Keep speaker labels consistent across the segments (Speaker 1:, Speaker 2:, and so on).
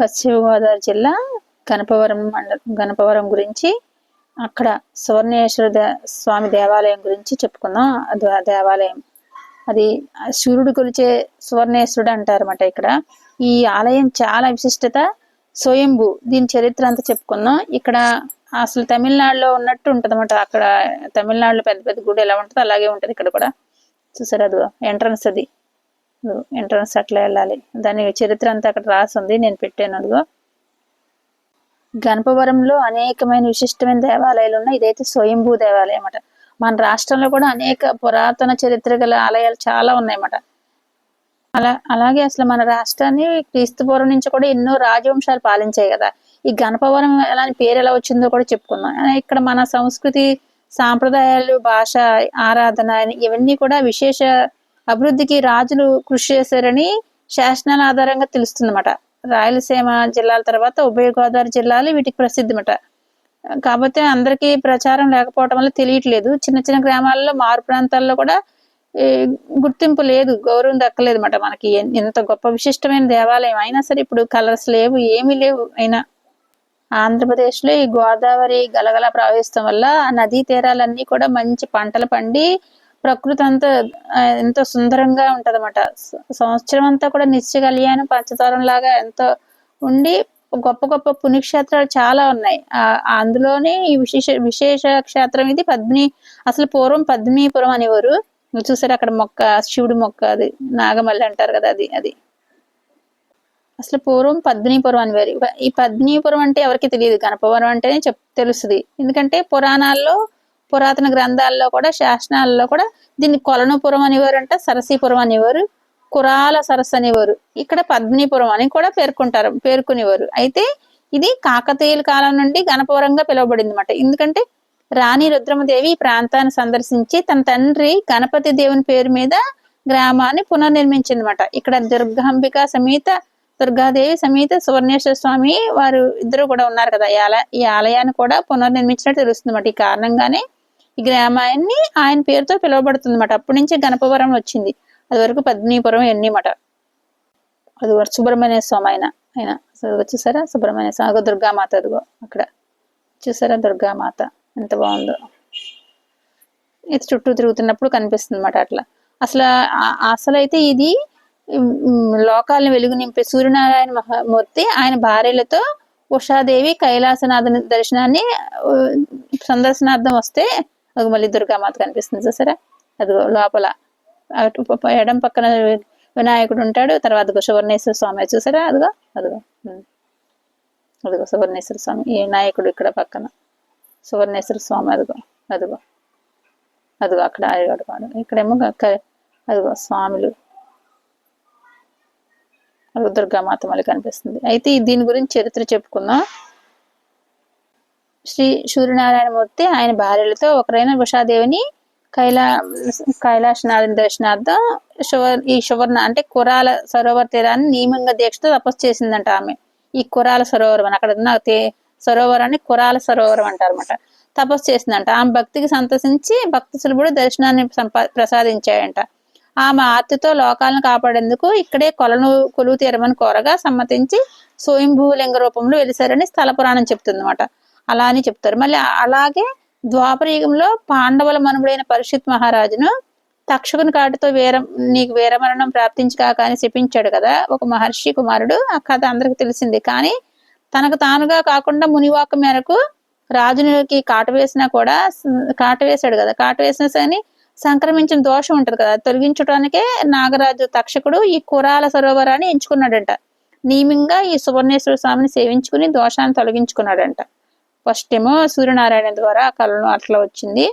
Speaker 1: పశ్చిమ గోదావరి జిల్లా గణపవరం మండలం గణపవరం గురించి అక్కడ సువర్ణేశ్వర దే స్వామి దేవాలయం గురించి చెప్పుకుందాం. అది ఆ దేవాలయం. అది సూర్యుడు కొలిచే సువర్ణేశ్వరుడు అంటారన్నమాట ఇక్కడ. ఈ ఆలయం చాలా విశిష్టత స్వయంభు. దీని చరిత్ర అంతా చెప్పుకుందాం. ఇక్కడ అసలు తమిళనాడులో ఉన్నట్టు ఉంటుంది అనమాట అక్కడ తమిళనాడులో పెద్ద పెద్ద గుడి ఎలా ఉంటుందో అలాగే ఉంటది ఇక్కడ కూడా. చూసారు అది ఎంట్రన్స్ అది. ఎంట్రన్స్ అట్లా వెళ్ళాలి. దాని చరిత్ర అంతా అక్కడ రాసి ఉంది నేను పెట్టాను అదిగో. గణపవరంలో అనేకమైన విశిష్టమైన దేవాలయాలు ఉన్నాయి. ఇదైతే స్వయంభూ దేవాలయం అన్నమాట. మన రాష్ట్రంలో కూడా అనేక పురాతన చరిత్ర గల ఆలయాలు చాలా ఉన్నాయన్నమాట అలా అలాగే అసలు మన రాష్ట్రాన్ని క్రీస్తు పూర్వం నుంచి కూడా ఎన్నో రాజవంశాలు పాలించాయి కదా. ఈ గణపవరం ఎలాంటి పేరు ఎలా వచ్చిందో కూడా చెప్పుకుందాం. ఇక్కడ మన సంస్కృతి సాంప్రదాయాలు భాష ఆరాధన ఇవన్నీ కూడా విశేష అభివృద్ధికి రాజులు కృషి చేశారని శాసనాల ఆధారంగా తెలుస్తుందన్నమాట. రాయలసీమ జిల్లాల తర్వాత ఉభయ గోదావరి జిల్లాలు వీటికి ప్రసిద్ధమట. కాకపోతే అందరికీ ప్రచారం లేకపోవడం వల్ల తెలియట్లేదు. చిన్న చిన్న గ్రామాల్లో మారు ప్రాంతాల్లో కూడా గుర్తింపు లేదు గౌరవం దక్కలేదు అనమాట మనకి ఎంత గొప్ప విశిష్టమైన దేవాలయం అయినా సరే ఇప్పుడు కలర్స్ లేవు ఏమీ లేవు అయినా. ఆంధ్రప్రదేశ్లో ఈ గోదావరి గలగల ప్రవహిస్తాం వల్ల నదీ తీరాలన్నీ కూడా మంచి పంటలు పండి ప్రకృతి అంతా ఎంతో సుందరంగా ఉంటదన్నమాట. సంవత్సరం అంతా కూడా నిత్య కళ్యాణం పంచతారం లాగా ఎంతో ఉండి గొప్ప గొప్ప పుణ్యక్షేత్రాలు చాలా ఉన్నాయి. అందులోనే ఈ విశేష విశేష క్షేత్రం ఇది పద్మిని అసలు పూర్వం పద్మినీపురం అనేవారు. చూసారు అక్కడ మొక్క శివుడి మొక్క అది నాగమల్లి అంటారు కదా అది అది. అసలు పూర్వం పద్మినీపురం అనేవారు. ఈ పద్మినీపురం అంటే ఎవరికి తెలియదు. గణపవరం అంటేనే చెప్ తెలుస్తుంది. ఎందుకంటే పురాణాల్లో పురాతన గ్రంథాల్లో కూడా శాసనాల్లో కూడా దీన్ని కొలనుపురం అనేవారంట సరసీపురం అనేవారు కురాల సరస్సు అనేవారు. ఇక్కడ పద్మినిపురం అని కూడా పేర్కొంటారు పేర్కొనేవారు. అయితే ఇది కాకతీయుల కాలం నుండి గణపవరంగా పిలువబడింది అనమాట ఎందుకంటే రాణి రుద్రమదేవి ఈ ప్రాంతాన్ని సందర్శించి తన తండ్రి గణపతి దేవుని పేరు మీద గ్రామాన్ని పునర్నిర్మించింది అనమాట ఇక్కడ దుర్గాంబిక సమేత దుర్గాదేవి సమేత సువర్ణేశ్వర స్వామి వారు ఇద్దరు కూడా ఉన్నారు కదా. ఈ ఆలయాన్ని కూడా పునర్నిర్మించినట్టు తెలుస్తుంది అనమాట ఈ కారణంగానే ఈ గ్రామాన్ని ఆయన పేరుతో పిలువబడుతుంది అన్నమాట అప్పటి నుంచి గణపవరం వచ్చింది. అది వరకు పద్మీపురం ఎన్నిమట. అది వరకు సుబ్రహ్మణ్య స్వామి ఆయన. ఆయన చూసారా సుబ్రహ్మణ్య స్వామి. దుర్గామాత అదిగో అక్కడ. చూసారా దుర్గామాత? ఎంత బాగుందో. ఇది చుట్టూ తిరుగుతున్నప్పుడు కనిపిస్తుంది అనమాట అట్లా. అసలు అసలు అయితే ఇది లోకాలను వెలుగు నింపే సూర్యనారాయణ మహామూర్తి ఆయన భార్యలతో ఉషాదేవి కైలాసనాథ దర్శనాన్ని సందర్శనార్థం వస్తే అది మళ్ళీ దుర్గామాత కనిపిస్తుంది చూసారా? అది లోపల. ఎడం పక్కన వినాయకుడు ఉంటాడు తర్వాత సువర్ణేశ్వర స్వామి చూసారా? అదిగో అదిగో. అదిగో సువర్ణేశ్వర స్వామి ఈ వినాయకుడు ఇక్కడ పక్కన. సువర్ణేశ్వర స్వామి అదిగో అదిగో. అదిగో అక్కడ అడిగాడు ఇక్కడేమో అదిగో స్వాములు. అదిగో దుర్గామాత మళ్ళీ కనిపిస్తుంది. అయితే దీని గురించి చరిత్ర చెప్పుకుందాం. శ్రీ సూర్యనారాయణమూర్తి ఆయన భార్యలతో ఒకరైన ఉషాదేవిని కైలా కైలాసనాథుని దర్శనార్థం శువర్ ఈ సువర్ణ అంటే కురాల సరోవర తీరాన్ని నియమంగా దీక్షతో తపస్సు చేసిందంట ఆమె. ఈ కురాల సరోవరం అని అక్కడ ఉన్న సరోవరాన్ని కురాల సరోవరం అంటారన్నమాట. తపస్సు చేసిందంట. ఆమె భక్తికి సంతసించి భక్తి కూడా దర్శనాన్ని సంపా ప్రసాదించాయంట. ఆమె ఆర్తితో లోకాలను కాపాడేందుకు ఇక్కడే కొలను కొలువు తీరమని కోరగా సమ్మతించి స్వయంభూలింగ రూపంలో వెలిసారని స్థల పురాణం చెప్తుంది అనమాట అలా అని చెప్తారు. మళ్ళీ అలాగే ద్వాపరయుగంలో పాండవుల మనుడైన పరిషత్ మహారాజును తక్షకుని కాటితో వీర నీకు వీరమరణం ప్రాప్తించి కాక అని శపించాడు కదా. ఒక మహర్షి కుమారుడు. ఆ కథ అందరికి తెలిసింది. కానీ తనకు తానుగా కాకుండా మునివాక మేరకు రాజునికి కాటు వేసినా కూడా కాటు వేశాడు కదా. కాటు వేసినా సరే సంక్రమించిన దోషం ఉంటుంది కదా. తొలగించడానికే నాగరాజు తక్షకుడు ఈ కురాల సరోవరాన్ని ఎంచుకున్నాడంట. నియమంగా ఈ సువర్ణేశ్వర స్వామిని సేవించుకుని దోషాన్ని తొలగించుకున్నాడంట. ఫస్ట్ ఏమో సూర్యనారాయణ ద్వారా కళను అట్లా వచ్చింది.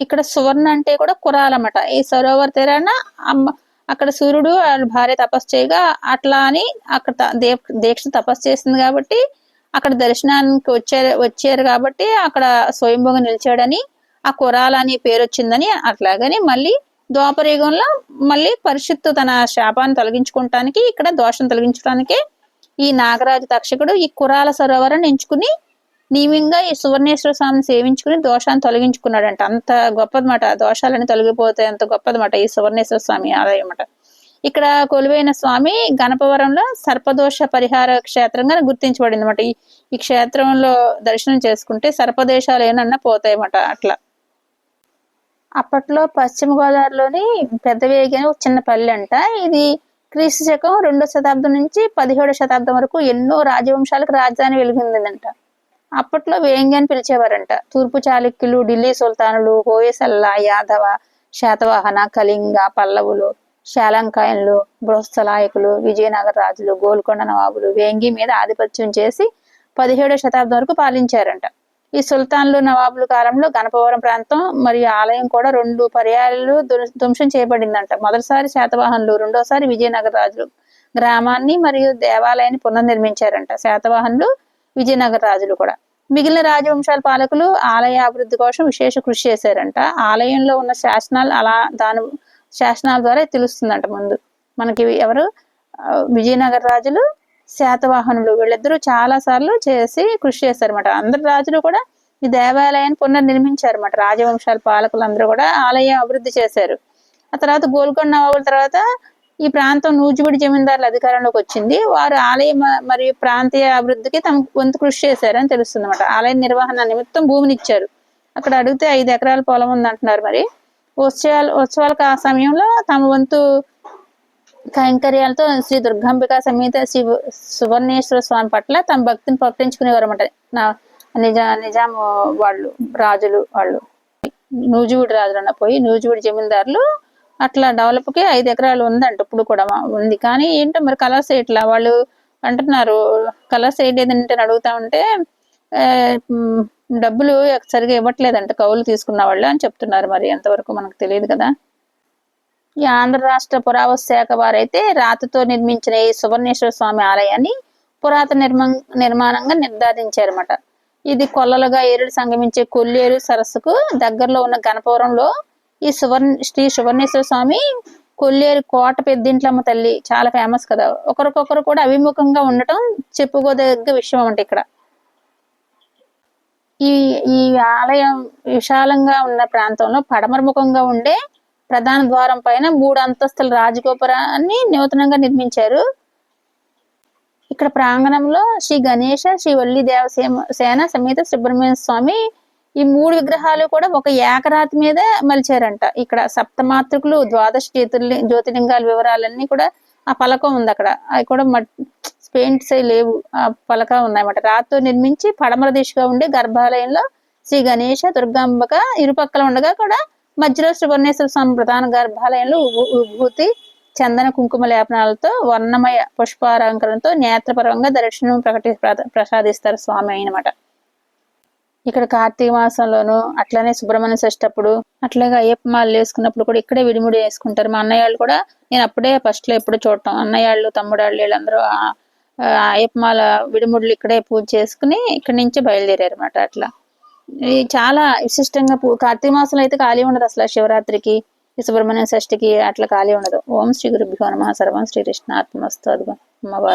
Speaker 1: ఇక్కడ సువర్ణ అంటే కూడా కురాలన్నమాట. ఈ సరోవర్ తీరాన అమ్మ అక్కడ సూర్యుడు వాళ్ళ భార్య తపస్సు చేయగా అట్లా అని అక్కడ దీక్ష తపస్సు చేసింది కాబట్టి అక్కడ దర్శనానికి వచ్చారు వచ్చారు కాబట్టి అక్కడ స్వయంభూగా నిలిచాడని ఆ కురాల అని పేరు వచ్చిందని అట్లాగని మళ్ళీ ద్వాపరయుగంలో మళ్ళీ పరిషత్తు తన శాపాన్ని తొలగించుకోవటానికి ఇక్కడ దోషం తొలగించడానికి ఈ నాగరాజు తక్షకుడు ఈ కురాల సరోవరాన్ని ఎంచుకుని నియమంగా ఈ సువర్ణేశ్వర స్వామిని సేవించుకుని దోషాన్ని తొలగించుకున్నాడంట. అంత గొప్పదన్నమాట. దోషాలని తొలగిపోతాయి అంత గొప్పదన్నమాట ఈ సువర్ణేశ్వర స్వామి ఆలయం అన్నమాట ఇక్కడ కొలువైన స్వామి గణపవరంలో సర్పదోష పరిహార క్షేత్రంగా గుర్తించబడింది అనమాట ఈ క్షేత్రంలో దర్శనం చేసుకుంటే సర్పదేశాలు ఏమన్నా పోతాయన్నమాట అట్లా. అప్పట్లో పశ్చిమ గోదావరిలోని పెద్దవేగి అని ఒక చిన్న పల్లె అంట. ఇది క్రీస్తు శకం రెండో శతాబ్దం నుంచి పదిహేడో శతాబ్దం వరకు ఎన్నో రాజవంశాలకు రాజధాని వెలిగిందంట అప్పట్లో వేంగి అని పిలిచేవారంట. తూర్పు చాళుక్యులు ఢిల్లీ సుల్తానులు హోయసల్ల యాదవ శాతవాహన కళింగ పల్లవులు శాలంకాయన్లు బృహస్థలాయకులు విజయనగర రాజులు గోల్కొండ నవాబులు వేంగి మీద ఆధిపత్యం చేసి పదిహేడో శతాబ్దం వరకు పాలించారంట. ఈ సుల్తాన్లు నవాబుల కాలంలో గణపవరం ప్రాంతం మరియు ఆలయం కూడా రెండు పర్యాయాలు ధ్వంసం చేయబడిందంట. మొదటిసారి శాతవాహనులు రెండోసారి విజయనగర రాజులు గ్రామాన్ని మరియు దేవాలయాన్ని పునర్నిర్మించారంట. శాతవాహనులు విజయనగర రాజులు కూడా. మిగిలిన రాజవంశాల పాలకులు ఆలయ అభివృద్ధి కోసం విశేష కృషి చేశారంట. ఆలయంలో ఉన్న శాసనాలు అలా దాని శాసనాల ద్వారా తెలుస్తుందంట ముందు. మనకి ఎవరు? విజయనగర రాజులు శాతవాహనులు. వీళ్ళిద్దరూ చాలా సార్లు చేసి కృషి చేశారన్నమాట. అందరు రాజులు కూడా ఈ దేవాలయాన్ని పునర్నిర్మించారన్నమాట. రాజవంశాల పాలకులు అందరూ కూడా ఆలయం అభివృద్ధి చేశారు. ఆ తర్వాత గోల్కొండ నవాబుల తర్వాత ఈ ప్రాంతం నూజిబడి జమీందారుల అధికారంలోకి వచ్చింది. వారు ఆలయ మరియు ప్రాంతీయ అభివృద్ధికి తమ వంతు కృషి చేశారని తెలుస్తుంది అనమాట ఆలయ నిర్వహణ నిమిత్తం భూమిని ఇచ్చారు అక్కడ అడిగితే ఐదు ఎకరాల పొలం ఉంది అంటున్నారు మరి. ఉత్సవాలు ఉత్సవాలకు ఆ సమయంలో తమ వంతు కైంకర్యాలతో శ్రీ దుర్గాంబిక సమేత శివ సువర్ణేశ్వర స్వామి పట్ల తమ భక్తిని ప్రకటించుకునేవారు అనమాట నా నిజా నిజాం వాళ్ళు రాజులు వాళ్ళు. నూజివీడు రాజులు అన్న పోయి నూజివీడు జమీందారులు అట్లా డెవలప్కి ఐదు ఎకరాలు ఉందంట ఇప్పుడు కూడా ఉంది. కానీ ఏంటో మరి కలర్స్ ఇట్లా వాళ్ళు అంటున్నారు. కలర్స్ ఏంటంటే అడుగుతా ఉంటే డబ్బులు సరిగా ఇవ్వట్లేదంట. కౌలు తీసుకున్న వాళ్ళు అని చెప్తున్నారు మరి. ఎంతవరకు మనకు తెలియదు కదా. ఈ ఆంధ్ర రాష్ట్ర పురావస్తు శాఖ వారైతే రాతితో నిర్మించిన ఈ సువర్ణేశ్వర స్వామి ఆలయాన్ని పురాతన నిర్మా నిర్మాణంగా నిర్ధారించారన్నమాట. ఇది కొల్లలుగా ఏరుడు సంగమించే కొల్లేరు సరస్సుకు దగ్గరలో ఉన్న గణపురంలో ఈ సువర్ణ శ్రీ సువర్ణేశ్వర స్వామి కొల్లేరు కోట పెద్దింట్లమ్మ తల్లి చాలా ఫేమస్ కదా. ఒకరికొకరు కూడా అభిముఖంగా ఉండటం చెప్పుకోదగ్గ విషయం అంటే ఇక్కడ. ఈ ఈ ఆలయం విశాలంగా ఉన్న ప్రాంతంలో పడమరముఖంగా ఉండే ప్రధాన ద్వారం పైన మూడు అంతస్తుల రాజగోపురాన్ని నూతనంగా నిర్మించారు. ఇక్కడ ప్రాంగణంలో శ్రీ గణేష శ్రీ వల్లి దేవసేన సేన సమేత సుబ్రహ్మణ్య స్వామి ఈ మూడు విగ్రహాలు కూడా ఒక ఏకరాతి మీద మలిచారంట. ఇక్కడ సప్తమాతృకులు ద్వాదశ జ్యోతిర్లి జ్యోతిలింగాల వివరాలన్నీ కూడా ఆ పలకం ఉంది అక్కడ. అవి కూడా మట్ పెయింట్స్ అయి లేవు. ఆ పలక ఉన్నాయన్నమాట. రాతితో నిర్మించి పడమర దిశగా ఉండే గర్భాలయంలో శ్రీ గణేష దుర్గాంబక ఇరుపక్కల ఉండగా కూడా మధ్యలో సువర్ణేశ్వర స్వామి ప్రధాన గర్భాలయంలో విభూతి చందన కుంకుమ లేపనాలతో వర్ణమయ పుష్పాలంకరణతో నేత్రపరంగా దర్శనం ప్రకటి ప్రసాదిస్తారు స్వామి అయినమాట. ఇక్కడ కార్తీక మాసంలోను అట్లనే సుబ్రహ్మణ్య షష్ఠి అప్పుడు అట్లాగే అయ్యప్ప మాలలు వేసుకున్నప్పుడు కూడా ఇక్కడే విడిముడి వేసుకుంటారు. మా అన్నయ్య వాళ్ళు కూడా నేను అప్పుడే ఫస్ట్లో ఎప్పుడు చూడటం. అన్నయ్య వాళ్ళు తమ్ముడాళ్ళు వీళ్ళందరూ ఆ- అయ్యప్ప మాల విడిముడులు ఇక్కడే పూజ చేసుకుని ఇక్కడ నుంచి బయలుదేరారు అనమాట అట్లా. ఇది చాలా విశిష్టంగా కార్తీక మాసంలో అయితే ఖాళీ ఉండదు అసలు శివరాత్రికి సుబ్రహ్మణ్య షష్ఠికి అట్లా ఖాళీ ఉండదు. ఓం శ్రీ గురుభ్యో నమ. సర్వం శ్రీకృష్ణ ఆత్మస్తు అమ్మవారు.